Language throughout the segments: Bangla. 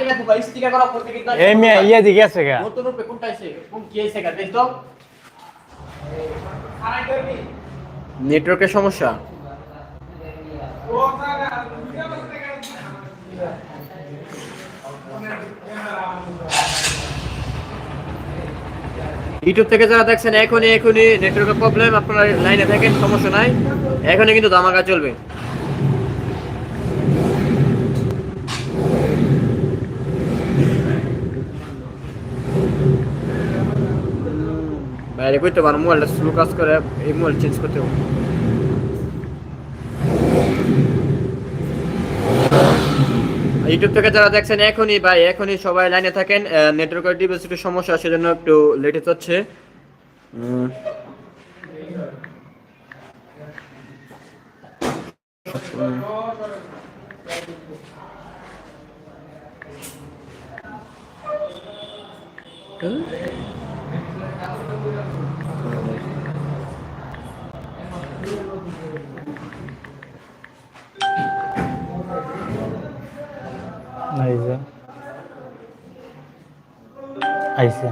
লাকি না স্টিকার করা করতে কিন্তু এই মেয়ে ইয়ে দিকে আছে গা। নতুন রূপে কোনটা এসে কোন কি এসে গা দেখ তো নেটওয়ার্কের সমস্যা? ইউটিউব থেকে যারা দেখছেন এখনই এখনই নেটওয়ার্কের প্রবলেম আপনারা লাইনে থাকেন সমস্যা নাই। এখনই কিন্তু ধামাকা চলবে। বাইরে করতে পারো মোবাইলটা স্লো কাজ করে এই মোবাইল চেঞ্জ করতে হবে। ইউটিউব থেকে যারা দেখছেন এখনই ভাই এখনই সবাই লাইনে থাকেন। নেটওয়ার্কের ডিভাইস একটু সমস্যা সেজন্য একটু লেটে হচ্ছে উম, আইছে।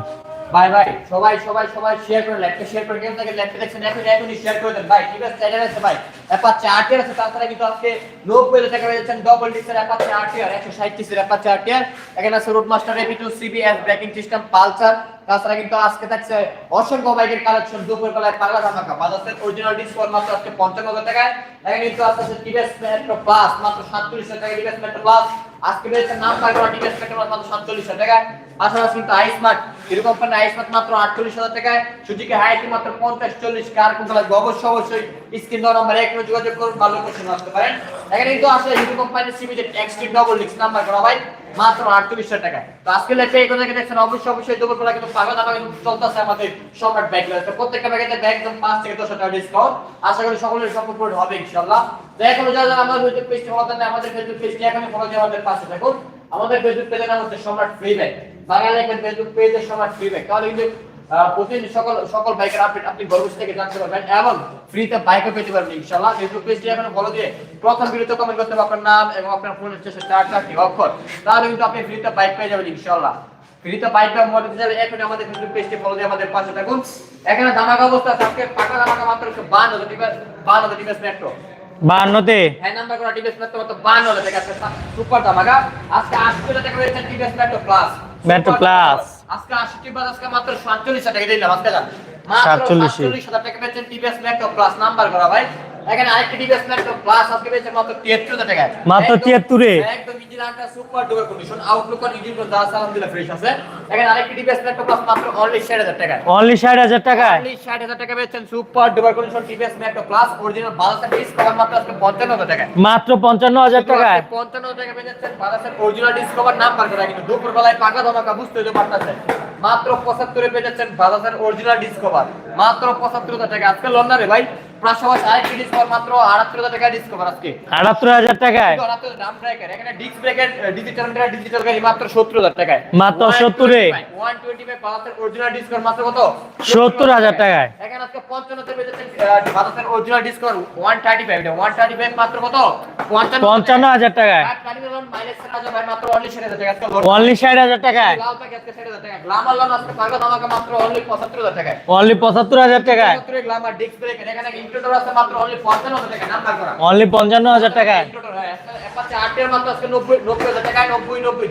ভাই ভাই, সবাই সবাই সবাই শেয়ার করে ল্যাপটপ শেয়ার করে থেকে ল্যাপটপ দেখছেন এখন এখনই শেয়ার করে দেন। ভাই, ঠিক আছে চ্যানেল আছে ভাই অ্যাপাচে আরটিআর আছে, তাছাড়া কিন্তু আজকে নব্বই হাজার টাকা পেয়েছেন ডবল ডিক্সের অ্যাপাচে আরটিআর একশো ষাট ডিক্সের অ্যাপাচে আরটিআর এখানে আছে road master AP two CBS braking system Pulsar তাছাড়া কিন্তু আজকে থাকছে অসংখ্য বাইকের কালেকশন দুপুর বেলায় পাগলা ধামাকা। বাজাজের অরিজিনাল ডিসকাউন্ট মাত্র আজকে পঞ্চান্ন হাজার টাকায়। এখানে কিন্তু আসছে টিভিএস মেট্রো প্লাস মাত্র সাতচল্লিশ হাজার টাকা টিভিএস মেট্রো প্লাস আজকে রয়েছে নাম পাগলা টিভিএস মেট্রো প্লাস মাত্র সাতচল্লিশ হাজার টাকায়। পাশাপাশি কিন্তু আইসমার্ট হিরো কোম্পানি মাত্র আটচল্লিশ হাজার টাকায়। সুজুকি হাইটি মাত্র পঞ্চাশ, চল্লিশ। কার কোন লাগবে? অবশ্যই অবশ্যই স্ক্রিন দেওয়া নাম্বার এক যোগাযোগ করুন, ভালো কোশ্চেন আসতে পারেন। এখানে কিন্তু আসলে হিরো কোম্পানির সিবি যে এক্সটি ডবল ডিক্স নাম্বার করা ভাই, মাত্র আটচল্লিশ টাকা তো আজকে লেখে এই কথা দেখছেন, অবশ্যই অবশ্যই দুপুর বেলা কিন্তু পাগল দামা কিন্তু চলতেছে আমাদের সম্রাট ব্যাগ তো প্রত্যেকটা ব্যাগেতে ব্যাগ একদম পাঁচ থেকে দশ টাকা ডিসকাউন্ট আশা করি সকলের করতে হবে ইনশাল্লাহ তো এখনও যারা আমাদের ফেসবুক পেজটি ফলো আমাদের ফেসবুক পেজটি এখনই ফলো দিয়ে আমাদের পাশে থাকুন। আমাদের ফেসবুক পেজের নাম হচ্ছে সম্রাট ফ্রি ব্যাগ বাংলা লেখেন ফেসবুক পেজের সম্রাট ফ্রি ব্যাগ তাহলে কিন্তু প্রতিদিন সকল সকল বাইকের আপডেট আপনি গর্বস থেকে জানতে পারবেন এবং ফ্রিতে বাইকও পেতে পারবেন, ইনশাআল্লাহ। ফেসবুক পেজটি এখন ফলো দিয়ে প্রথম ভিডিওতে কমেন্ট করতে আপনার নাম এবং আপনার ফোনের শেষে চার, চারটি অক্ষর। তাহলে কিন্তু আপনি ফ্রিতে বাইক পেয়ে যাবেন, ইনশাআল্লাহ। ফ্রিতে বাইক বা মোটর দিতে এখন আমাদের ফেসবুক পেজটি ফলো দিয়ে আমাদের পাশে থাকুন। এখানে ধামাকা অবস্থা আজকে পাকা ধামাকা মাত্র বান্ন হাজার বান্ন হাজার মেট্রো বান্নতে হ্যাঁ নাম্বার করা টিভিএস মেট্রো আগা আজকে মেট্রো প্লাস। আজকে মাত্র সাতচল্লিশ হাজার টাকা দিলাম আজকে মাত্র 47 সাতচল্লিশ হাজার টাকা পেয়েছেন টিভিএস মেট্রো প্লাস নাম্বার করা ভাই। এখানে আরেকটি প্লাস আজকে মাত্র তিয়াত্তর হাজার টাকা মাত্র 73 এ? একদম engine super duper condition outlook আর ইঞ্জিন কোন দাস আলহামদুলিল্লাহ ফ্রেশ আছে। এখানে আরেকটি প্লাস মাত্র অনলি ষাট হাজার টাকা অনলি ষাট হাজার টাকায়। অনলি ষাট হাজার টাকা পেয়েছেন super duper condition plus original discount মাত্র আজকে পঞ্চান্ন হাজার টাকা মাত্র পঞ্চান্ন হাজার টাকায়। পঞ্চান্ন টাকা পেয়ে যাচ্ছেন অরিজিনাল ডিসকভার নাম্বার করা কিন্তু দুপুর বেলায় পাকা ধামাকা বুঝতে হতে পারতেছে মাত্র পঁচাত্তরে পেয়ে যাচ্ছেন বাজাজের অরিজিনাল ডিসকভার মাত্র পঁচাত্তর হাজার টাকা আজকে লন্ডা রে ভাই? পাশাপাশি আরেকটি ডিসকভার মাত্র আটাত্তর হাজার টাকা ডিসকভার আজকে। আটাত্তর হাজার টাকায়? দাম ব্রেকার এখানে ডিস্ক ব্রেকের ডিজিটাল ডিজিটাল গাড়ি মাত্র সত্তর হাজার টাকায়। মাত্র 70 ওয়ান টোয়েন্টি ফাইভ বাজাজের অরিজিনাল ডিসকভার মাত্র কত? 70,000 টাকায়। এখানে আজকে পঞ্চান্নতে পেয়ে যাচ্ছেন বাজাজের original Discover one thirty five one thirty five মাত্র কত? পঞ্চান্ন হাজার টাকায়। অনলি ষাট হাজার হাজার টাকায়। হাজার পঁচাত্তর হাজার টাকায়। পঁচাত্তর হাজার টাকায়। গ্লামার ডিস্ক ব্রেক এখানে ইন্ট্রোডার আছে মাত্র অনলি পঞ্চান্ন হাজার টাকা করা। অনলি হয় আটের মাত্র আজকে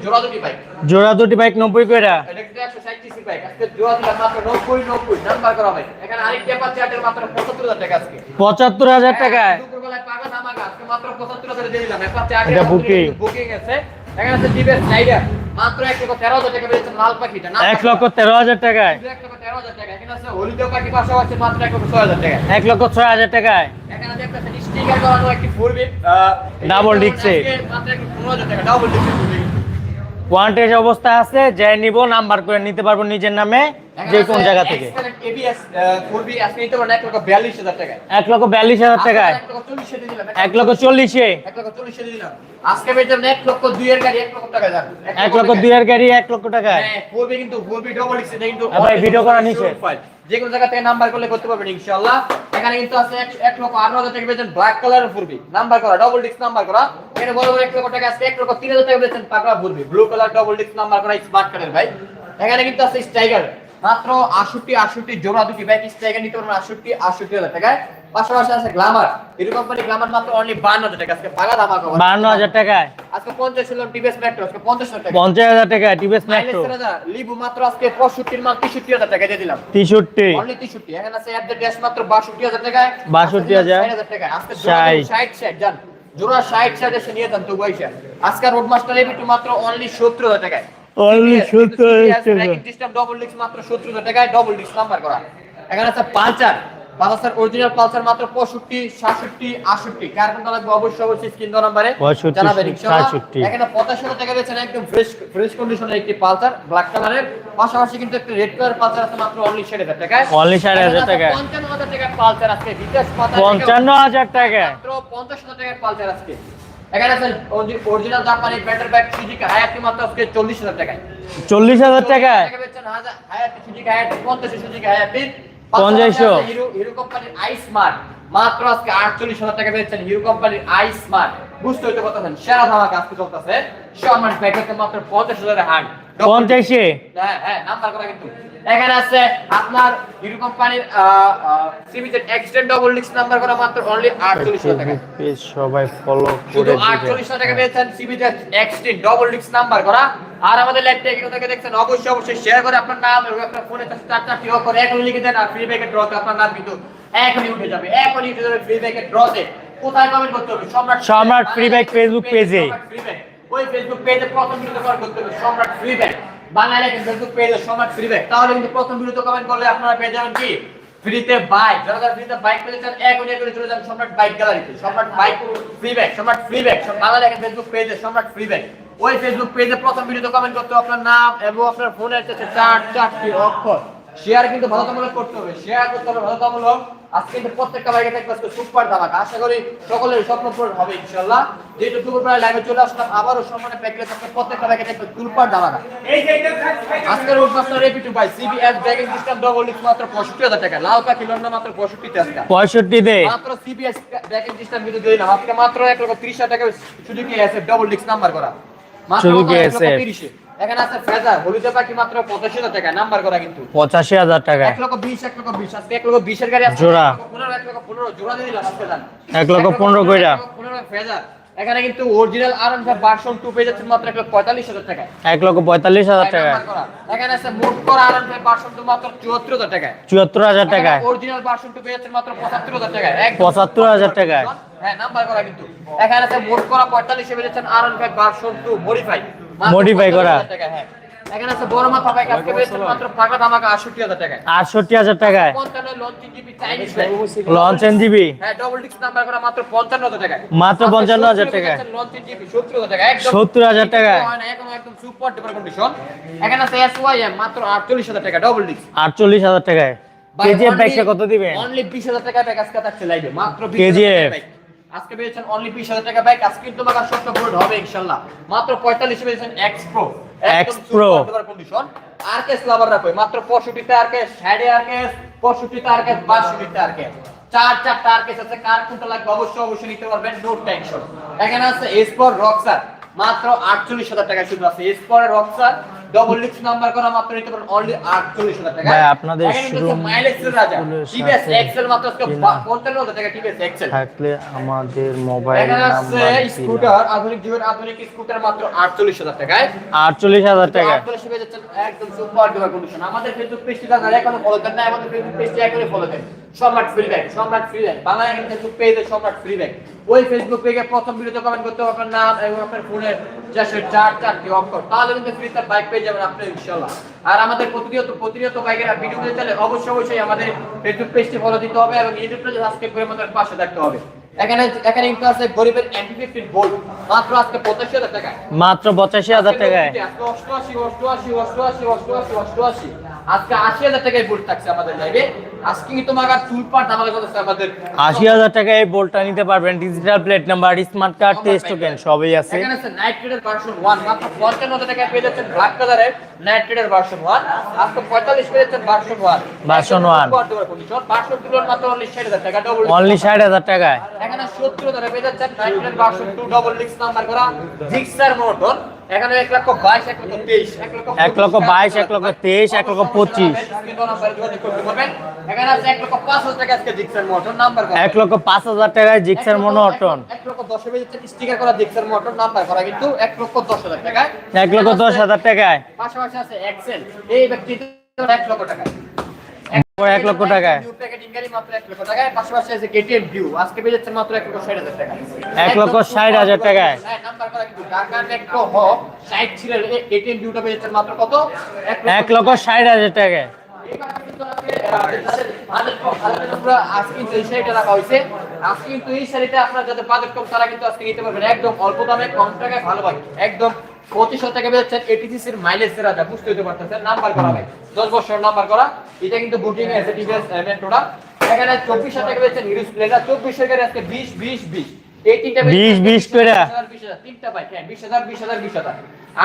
জোড়া দুটি বাইক জোড়া দুটি বাইক নব্বই কইরা। এটা কিন্তু একশো ষাট সিসি বাইক আজকে জোড়া দিলাম মাত্র নব্বই নব্বই নাম্বার করা ভাই এখানে আরেকটি অ্যাপাচে আটের মাত্র টাকা আজকে। দুপুরবেলায় পাগা ধামাকা আজকে মাত্র পঁচাত্তর হাজার দিয়ে দিলাম। অ্যাপাচে আটের এটা বুকিং আছে। এখানে আছে ডিবেস রাইডার মাত্র এক লক্ষ তেরো হাজার টাকা পেয়েছেন লাল পাখিটা নাম এক লক্ষ টাকায়। এক লক্ষ তেরো হাজার টাকা এখানে আছে হলুদেও পাখি পাশাপাশি মাত্র এক লক্ষ ছয় হাজার টাকায়। ডাবল ডিক্সে অবস্থা আছে যে নিব নাম্বার করে নিতে পারব নিজের নামে। যে কোন জায়গা থেকে এক লক্ষ বিয়াল্লিশ হাজার টাকায় এক লক্ষ চল্লিশে এক লক্ষ গাড়ি এক টাকায় হ্যাঁ হ্যাঁ ভাই, ভিডিও করা নিচে। যে কোনো জায়গা থেকে নাম্বার করলে করতে পারবেন ইনশাআল্লাহ এখানে কিন্তু আছে এক- এক লক্ষ আঠারো হাজার টাকা পেয়েছেন ব্ল্যাক কালারের নাম্বার করা ডবল ডিস্ক নাম্বার করা এখানে বড় বড় এক লক্ষ টাকা আছে এক লক্ষ তিন হাজার টাকা পেয়েছেন পাকড়া ফুলবি blue colour double disc number করা স্মার্ট ভাই এখানে কিন্তু আছে স্টাইগার মাত্র আটষট্টি আটষট্টি জোড়া দুটি ব্যাক স্টাইগার নিতে পারবেন আটষট্টি আটষট্টি হাজার টাকায়। পাশাপাশি আছে গ্লামার হিরো কোম্পানি গ্লামার মাত্র অনলি বান্ন হাজার টাকা। আজকে পাগা দামা করা বান্ন হাজার টাকায়। আজকে পঞ্চাশ ছিলাম টিভিএস মেট্রো আজকে পঞ্চাশ হাজার টাকা। পঞ্চাশ হাজার টিভিএস মেট্রো লিবু মাত্র আজকে পঁয়ষট্টির মাল তেষট্টি হাজার টাকা দিয়ে দিলাম। তেষট্টি। অনলি তেষট্টি। এখানে আছে অ্যাপ ড্যাশ মাত্র বাষট্টি হাজার টাকায়। 62,000 ষাট হাজার টাকা আজকে ষাট। ষাট যান জোড়া ষাট ষাট এসে নিয়ে যান তো পয়সা আজকে রোড মাস্টার মাত্র অনলি সত্তর হাজার টাকায়। Only 70,000 টাকা। সিস্টেম ডবল ডিস্ক মাত্র সত্তর হাজার টাকায় ডবল ডিস্ক নাম্বার করা। এখানে আছে পালচার পালসার অরিজিনাল পালসার মাত্র পঁয়ষট্টি সাতষট্টি আটষট্টি। কার কোনটা লাগবে? অবশ্যই অবশ্যই স্ক্রিন দেওয়া নাম্বারে জানাবেন ইনশাআল্লাহ এখানে পঁচাশি হাজার টাকা দিয়েছেন একদম ফ্রেশ ফ্রেশ কন্ডিশনের একটি পালসার ব্ল্যাক কালারের পাশাপাশি কিন্তু একটা রেড কালার পালসার আছে মাত্র অনলি ষাট হাজার টাকায়। Only 60,000 টাকায়। পঞ্চান্ন হাজার টাকার পালসার আজকে বিকাশ পাতা পঞ্চান্ন হাজার টাকায়। মাত্র পঞ্চাশ হাজার টাকার পালসার আজকে। এখানে আছে অরিজিনাল জাপানি ব্যাটার ব্যাগ সুজিকা হায়াতি মাত্র আজকে চল্লিশ হাজার টাকায় চল্লিশ হাজার টাকায় টাকা বেচছেন হাজার- হায়াতি সুজুকি হায়াতি, পঞ্চাশে হায়াতি। পঞ্চাশশো। হিরো হিরো কোম্পানির আই স্মার্ট মাত্র আজকে আটচল্লিশ হাজার টাকা পেয়েছেন হিরো কোম্পানির আই স্মার্ট বুঝতে হইতে কথা সেরা ধামাকা আজকে চলতেছে সম্মান ব্যাগ মাত্র পঞ্চাশ হাজার হান্ড পঞ্চাশে। হ্যাঁ হ্যাঁ এখানে আছে আপনার হিরো কোম্পানির ডবল ডিস্ক নাম্বার করা মাত্র অনলি আটচল্লিশ হাজার টাকা পেজ সবাই ফলো করে দিবেন। আটচল্লিশ হাজার টাকা পেয়েছেন ডবল ডিস্ক নাম্বার করা। আর আমাদের এখান থেকে দেখছেন অবশ্যই অবশ্যই শেয়ার করে আপনার নাম এবং আপনার ফোনে চার চারটি হোক করে এখনই লিখে দেন আর ফ্রি ব্যাকের ড্রতে আপনার নাম কিন্তু এখনই উঠে যাবে। এখনই উঠে যাবে ফ্রি ব্যাকের ড্রতে কোথায় কমেন্ট করতে হবে? সম্রাট সম্রাট bag Facebook page-এ। সম্রাট free bag। ওই ফেসবুক পেজে প্রথম কমেন্ট করতে হবে, সম্রাট ফ্রি ফেসবুক পেজে সম্রাট ফ্রি তাহলে কিন্তু প্রথম কমেন্ট করলে আপনারা পেয়ে যাবেন কি? ফ্রিতে বাইক যারা যারা ফ্রিতে বাইক চান এখনই এখনই চলে যান সম্রাট বাইক গ্যালারিতে সম্রাট বাইক ফ্রি সম্রাট ফেসবুক পেজে সম্রাট ফ্রি ওই ফেসবুক পেজে প্রথম ভিডিওতে কমেন্ট করতে হবে আপনার নাম এবং আপনার ফোনের চার চারটি অক্ষর। শেয়ার কিন্তু বাধ্যতামূলক করতে হবে। শেয়ার করতে হবে বাধ্যতামূলক আজকে কিন্তু প্রত্যেকটা বাইকে থাকবে আজকে সুপার ধামাকা। আশা করি সকলের স্বপ্ন পূরণ হবে ইনশাআল্লাহ। যেহেতু দুপুর বেলা লাইভে চলে আসলাম আবারও সম্মানে প্যাকেজ থাকবে প্রত্যেকটা বাইকে থাকবে সুপার ধামাকা। আজকের উঠমাস্টার রেপি two by CBS bagging system double disc মাত্র পঁয়ষট্টি হাজার টাকা। লাল পাখি লন্ডন মাত্র পঁয়ষট্টিতে আজকে। পঁয়ষট্টিতে? মাত্র সিবিএস ব্যাগিং সিস্টেম কিন্তু দিই না। আজকে মাত্র এক লক্ষ ত্রিশ হাজার টাকা সুযোগ আছে ডবল ডিস্ক নাম্বার করা। মাত্র তিরিশে। এখানে আছে ফেজার হলুদে পাখি মাত্র পঁচাশি হাজার টাকা নাম্বার করা কিন্তু পঁচাশি হাজার টাকায় এক লক্ষ বিশ এক লক্ষ বিশ আজকে এক লক্ষ বিশের গাড়ি আছে জোড়া। পনেরো এক লক্ষ পনেরো জোড়া দিয়ে দিলাম এক লক্ষ পনেরো কইরা। পনেরো ফেজার এখানে কিন্তু অরিজিনাল আর ভার্সন টু পেয়ে যাচ্ছে মাত্র এক লক্ষ পঁয়তাল্লিশ হাজার টাকা টাকায়। এখানে আছে মোট করা আর ভার্সন টু মাত্র চুয়াত্তর হাজার টাকায় চুয়াত্তর হাজার টাকায় অরিজিনাল ভার্সন টু পেয়ে যাচ্ছে মাত্র পঁচাত্তর হাজার টাকায় একদম পঁচাত্তর হাজার টাকায় হ্যাঁ নাম্বার করা কিন্তু এখানে আছে মোট করা পঁয়তাল্লিশ পেয়ে যাচ্ছেন আর ভার্সন টু মডিফাই Modify করা। হ্যাঁ। এখানে আছে বড় মাথা বাইক আজকে পেয়েছেন মাত্র পাকা ধামাকা আটষট্টি হাজার টাকায়। আটষট্টি হাজার টাকায়। পঞ্চান্ন launching GB Chinese launch GB হ্যাঁ ডবল ডিস্ক নাম্বার করা মাত্র পঞ্চান্ন হাজার টাকায়। মাত্র 55,000 টাকায়। লঞ্চিং জিবি সত্তর হাজার টাকা একদম 70,000 টাকায়। একদম একদম সুপার ডুপার কন্ডিশন এখানে আছে এস ওয়াই এম মাত্র আটচল্লিশ হাজার টাকা ডবল আটচল্লিশ হাজার টাকায়। কেজিএফ ব্যাগটা কত দিবেন? অনলি বিশ হাজার টাকা ব্যাগ আজকে থাকছে লাইভে মাত্র 20,000 টাকা। আজকে পেয়েছেন অনলি বিশ হাজার টাকা বাইক আজকে কিন্তু বাগান স্বপ্ন পূরণ হবে ইনশাল্লাহ। মাত্র পঁয়তাল্লিশ পেয়েছেন X Pro X Pro। Condition আর কেস লাভার রাখবে মাত্র পঁয়ষট্টিতে আর কেস সাইডে আর কেস পঁয়ষট্টিতে আর কেস বাষট্টিতে আর কেস চার চারটা আর কেস আছে কার কোনটা লাগবে অবশ্যই অবশ্যই নিতে পারবেন নো টেনশন এখানে আছে এসপর রক্সার মাত্র আটচল্লিশ হাজার টাকা শুধু আছে এসপরের রক্সার ডবল লিক্স নাম্বার করা মাত্র নিতে পারেন অনলি আটচল্লিশ হাজার টাকা। ভাই, আপনাদের এখানে showroom মাইলেজের রাজা। টিভিএস এক্সেল মাত্র আজকে কিনা পঞ্চান্ন হাজার টাকা টিভিএস এক্সেল থাকলে আমাদের মোবাইল নাম্বার স্কুটার আধুনিক যুগের আধুনিক স্কুটার মাত্র আটচল্লিশ হাজার টাকায়। আটচল্লিশ হাজার টাকায় আটচল্লিশ পেয়ে যাচ্ছেন একদম সুপার ডুপার কন্ডিশন আমাদের ফেসবুক পেজটি যারা এখনও ফলো করেন না আমাদের ফেসবুক পেজটি এখনই ফলো দেন। Samrat free bag Samrat free bag Bangla Facebook পেজে সম্রাট ফ্রি ব্যাগ ওই ফেসবুক পেজে প্রথম ভিডিওতে কমেন্ট করতে হবে আপনার নাম এবং আপনার ফোনের চারশো চার চারটি অক্ষর তাহলে কিন্তু ফ্রিতে বাইক পেয়ে যাবেন আপনি ইনশাল্লাহ। আর আমাদের প্রতিনিয়ত প্রতিনিয়ত বাইকের ভিডিও পেতে চাইলে অবশ্যই অবশ্যই আমাদের ফেসবুক পেজটি ফলো দিতে হবে এবং ইউটিউব পেজে সাবস্ক্রাইব করে আমাদের পাশে থাকতে হবে। এখানে এখানে কিন্তু আছে গরিবের এমপি বোল্ট মাত্র আজকে পঁচাশি হাজার টাকায়। মাত্র পঁচাশি হাজার টাকায়। অষ্টআশি অষ্টআশি অষ্টআশি অষ্টআশি অষ্টআশি। আজকে আশি হাজার টাকায় বোল্ট থাকছে আমাদের লাইভে আশি হাজার টাকায় এই বোল্টটা নিতে পারবেন digital plate number smart card test token সবই আছে। এখানে আছে নাইট ট্রেডের ভার্সন 1 মাত্র 55 টাকায় পেয়ে যাচ্ছেন ব্ল্যাক কালারের নাইট ট্রেডের ভার্সন 1 আজকে 45 পেয়ে যাচ্ছেন ভার্সন 1 Version one। ভার্সন 2 এর মাত্র অনলি 60000 টাকা ডবল অনলি ষাট হাজার টাকায়। এখানে 70 হাজার পেয়ে যাচ্ছেন নাইট ট্রেডের ভার্সন 2 ডবল লিক্স নাম্বার করা জিক্সার মোটর এখানে 1 লক্ষ 22 1 লক্ষ 23 1 লক্ষ এক লক্ষ বাইশ এক লক্ষ তেইশ এক লক্ষ পঁচিশ এখানে আছে 1 লক্ষ 5000 টাকা আজকে জিক্সার মোটর নাম্বার এক লক্ষ পাঁচ হাজার টাকায় জিক্সার মনোটন এক লক্ষ দশ স্টিকার করা জিক্সার মোটর নাম্বার করা কিন্তু 1 লক্ষ 10 হাজার টাকায় এক লক্ষ দশ হাজার টাকায় পাশাপাশি আছে এক্সেল এই ব্যক্তি এক লক্ষ টাকা এক লক্ষ টাকায়। এক ষাট হাজার টাকায়। এক ষাট হাজার টাকায়। একদম অল্প দামে কম টাকায় ভালো পাই একদম পঁচিশশো টাকা বেরোচ্ছেন এটিসির মাইলেজ রাজা বুঝতে হতে পারতেছেন নাম্বার করা ভাই। দশ বছর নাম্বার করা এটা কিন্তু বুকিং এসে টিভিএস মেট্রোটা এখানে চব্বিশ টাকা বেরোচ্ছেন হিরো স্প্লেন্ডার চব্বিশ টাকা আজকে বিশ বিশ বিশ। এই তিনটা 20, 20 করে। তিনটা বাইক হ্যাঁ বিশ হাজার বিশ হাজার বিশ হাজার।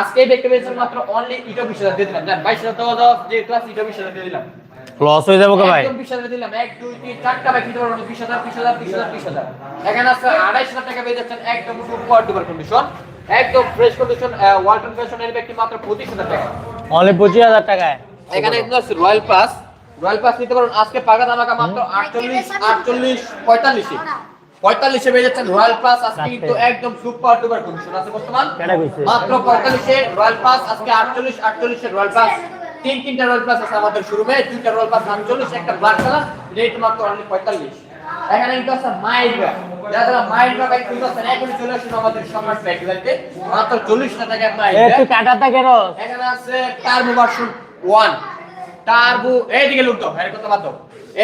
আজকে এই দেখতে পেয়েছেন মাত্র অনলি ইটো বিশ হাজার দিয়ে দিলাম। জান বাইশ হাজার দেওয়া যে ক্লাস ইটো বিশ হাজার দিয়ে দিলাম। লস হয়ে যাব ভাই। একদম 20,000 দিলাম, এক, দুই, তিন, চারটা বাইক নিতে পারবেন, 20,000, 20,000, 20,000, 20,000 এখানে আছে 2,500 টাকা পেয়ে যাচ্ছেন, একদম একদম condition, আহ, ওয়ালটন ফ্যাশন এর ব্যক্তি মাত্র 25,000 টাকা। অনলি পঁচিশ হাজার টাকায়। এখানে আছে রয়্যাল পাস রয়্যাল পাস নিতে পারবেন আজকে পাকা দামাকা মাত্র 48 48 45 45 এ পেয়ে যাচ্ছেন রয়্যাল পাস আজকে কিন্তু একদম সুপার ডুপার কন্ডিশন আছে বর্তমান। মাত্র 45 এ রয়্যাল পাস আজকে 48 48 এর রয়্যাল পাস তিন তিনটা রয়্যাল পাস আছে আমাদের শোরুমে দুইটা রয়্যাল পাস 39 একটা ব্ল্যাক কালার রেট মাত্র অনলি 45 এখানে কিন্তু আছে মাইল্ডা যারা মাইল্ডা বাইক কিন্তু আছে এখনই চলে আসুন আমাদের সম্রাট বাইক লাইতে মাত্র 40 টাকা এ মাইল্ডা তুই কাটাতে কেন? এখানে আছে টার্বো ভার্সন 1 টার্বো এইদিকে লুক এর কথা বাদ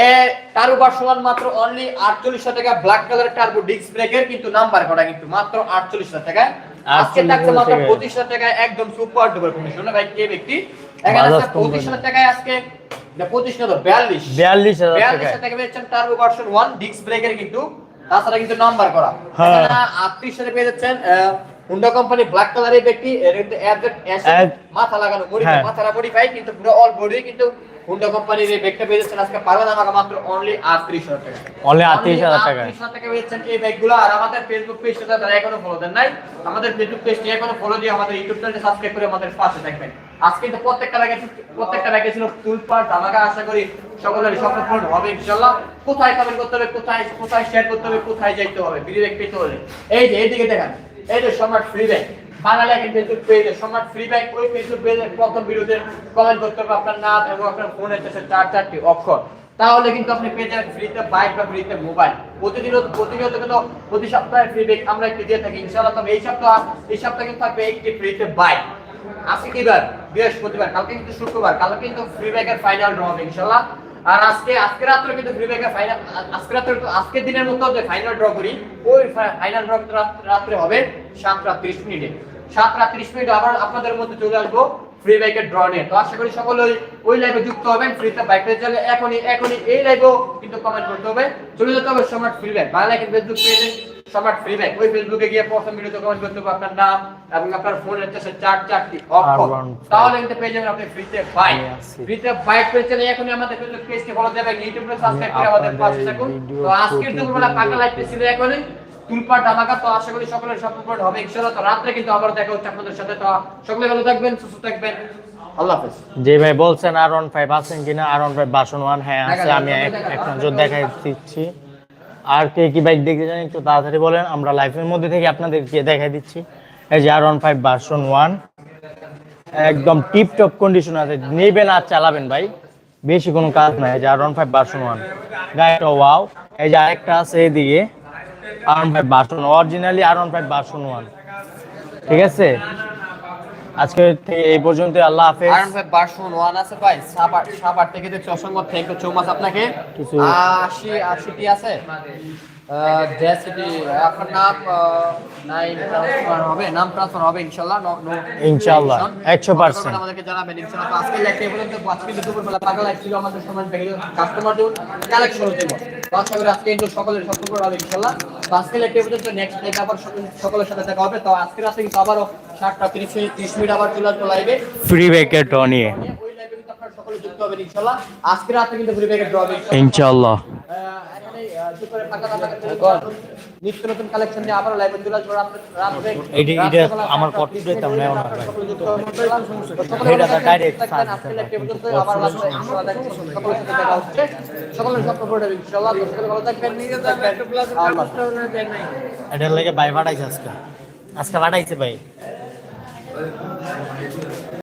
এ টার্বো ভার্সন মাত্র অনলি 4800 টাকা ব্ল্যাক কালার টার্বো ডিস্ক ব্রেকের কিন্তু নাম্বার করা কিন্তু? মাত্র 4800 টাকা। আজকে থাকছে মাত্র টাকায়। 2500 টাকায় একদম সুপার ডুপার কন্ডিশনে ভাই? কে ব্যক্তি? এখানে আছে 2500 টাকায় আজকে না 25 না 42 বিয়াল্লিশ। হাজার 42 টাকায়। টাকা পেয়েছেন টার্বো ভার্সন 1 ডিস্ক ব্রেকের কিন্তু তাছাড়া কিন্তু নাম্বার করা হ্যাঁ। এখানে 38 সালে পেয়ে যাচ্ছেন হুন্ডা কোম্পানি ব্ল্যাক কালারের ব্যক্তি মাথা লাগানো হ্যাঁ। মডিফাই কিন্তু পুরো অল বডি কিন্তু হুন্ডা কোম্পানির এই ব্যাগটা পেয়ে যাচ্ছেন আজকে আমাকে মাত্র অনলি 38000 টাকা Only 38,000 টাকা। 38000 টাকা পেয়েছেন এই ব্যাগগুলো আর আমাদের ফেসবুক পেজটা যারা এখনও ফলো দেন নাই আমাদের ফেসবুক পেজটি এখনও ফলো দিয়ে আমাদের ইউটিউব চ্যানেলটি সাবস্ক্রাইব করে আমাদের পাশে থাকবেন আজকে কিন্তু প্রত্যেকটা ব্যাগে প্রত্যেকটা ব্যাগে ছিল তুলপার ধামাকা আশা করি সকলের স্বপ্ন পূরণ হবে ইনশাআল্লাহ কোথায় কমেন্ট করতে হবে, কোথায় কোথায় শেয়ার করতে হবে, কোথায় যাইতে হবে ভিডিও পেতে হলে। এই যে, এইদিকে দেখেন, এই যে সম্রাট ফ্রি ব্যাগ বাঙালি একটা ফেসবুক পেজে সম্রাট ফ্রি ব্যাগ ওই ফেসবুক পেজে প্রথম ভিডিওতে কমেন্ট করতে হবে আপনার নাম এবং আপনার ফোনের কাছে চার চারটি অক্ষর। তাহলে কিন্তু আপনি পেয়ে যাবেন ফ্রিতে বাইক বা ফ্রিতে মোবাইল প্রতিদিন প্রতিনিয়ত কিন্তু প্রতি সপ্তাহে ফ্রি ব্যাগ আমরা একটি দিয়ে থাকি ইনশাআল্লাহ তবে এই সপ্তাহ এই সপ্তাহে কিন্তু থাকবে একটি ফ্রিতে বাইক আজকে কি বার? বৃহস্পতিবার, কালকে কিন্তু শুক্রবার, কালকে কিন্তু ফ্রি ব্যাগের ফাইনাল ড্র হবে, ইনশাআল্লাহ। আর আজকে আজকে রাত্রে কিন্তু ফ্রি ফাইনাল আজকে রাত্রে দিনের মতো যে ফাইনাল ড্র করি, ওই ফাইনাল ড্র রাত্রে হবে সাতটা মিনিটে। সাতটা আবার আপনাদের মধ্যে চলে আসব ফ্রি বাইকের ড্র নিয়ে। তো আশা করি সকলে ওই- লাইভে যুক্ত হবেন ফ্রিতে বাইক চলে, এখনই এখনই এই লাইভেও কিন্তু কমেন্ট করতে হবে। চলে যেতে হবে সময় ফ্রি ব্যাগ বাংলা কিন্তু পেজে সমার্ট ফ্রি ব্যাগ ওই ফেসবুকে গিয়ে প্রথম ভিডিওতে কমেন্ট করতে হবে আপনার নাম এবং আপনার ফোনের কাছে চার চারটি। তাহলে কিন্তু পেয়ে যাবেন আপনি ফ্রিতে বাইক. ফ্রিতে বাইক পেয়ে চলে এখনই আমাদের ফেসবুক পেজকে ফলো দেবেন। ইউটিউবে সাবস্ক্রাইব করে আমাদের পাশে থাকুন। তো আজকের প্রতিদিন দুপুরবেলা পাকা লাইভ ছিল এখনই। তুলপা ধামাকা তো আশা করি সকলের স্বপ্ন পূরণ হবে। ইনশাআল্লাহ তো রাত্রে কিন্তু আবার দেখা হচ্ছে আপনাদের সাথে। তো সকলে ভালো থাকবেন সুস্থ থাকবেন। আল্লাহ হাফেজ। যে ভাই বলছেন আর ওয়ান ফাইভ আছেন কিনা? R one five version one হ্যাঁ আছে। আমি এক নজর দেখাই দিচ্ছি। আর কে কি বাইক দেখতে চান একটু তাড়াতাড়ি বলেন, আমরা লাইফের মধ্যে থেকে আপনাদেরকে দেখাই দিচ্ছি। এই যে R one five version one একদম টিপ টপ কন্ডিশন আছে, নেবেন আর চালাবেন ভাই, বেশি কোনো কাজ নাই, এই যে R one five version one গাড়িটা ওয়াও এই যে আরেকটা আছে এদিকে R one five version originally R one five version one ঠিক আছে? আজকে এই পর্যন্ত আল্লাহ হাফেজ। আরন ভাই ভার্সন 1 আছে ভাই সাবার সাবার থেকে দেখছি অসংখ্য থ্যাংক ইউ সো মাচ আপনাকে। কিছু- 80 80 কি আছে? আপনার নাম নাই ট্রান্সফার হবে নাম ট্রান্সফার হবে ইনশাআল্লাহ নো নো ইনশাআল্লাহ, 100% আমাদেরকে জানাবেন ইনশাআল্লাহ তো আজকে লাইভ পর্যন্ত আজকে দুপুরবেলা পাগল ছিল আমাদের কাস্টমার কালেকশন দেব তো আশা করি আজকে কিন্তু সকলের সফল করা হবে ইনশাআল্লাহ তো আজকে লাইভ পর্যন্ত নেক্সট লাইভ আবার সকলের সাথে দেখা হবে। তো আজকে রাতে কিন্তু আবারও সাতটা তিরিশ মিনিট ত্রিশ মিনিট আবার চলে আসব লাইভে ফ্রি ব্যাকেট নিয়ে ওই লাইভে কিন্তু আপনারা সকলে যুক্ত হবেন ইনশাআল্লাহ। আজকে রাতে কিন্তু ঘুরে ড্র হবে ইনশাআল্লাহ। নিত্য নতুন কালেকশন নিয়ে লাইভে চলে আসব আমার আজকে সব ইনশাআল্লাহ। সকলে ভালো থাকবেন এটার লাগে ভাই আজকে। আজকে পাঠাইছে ভাই।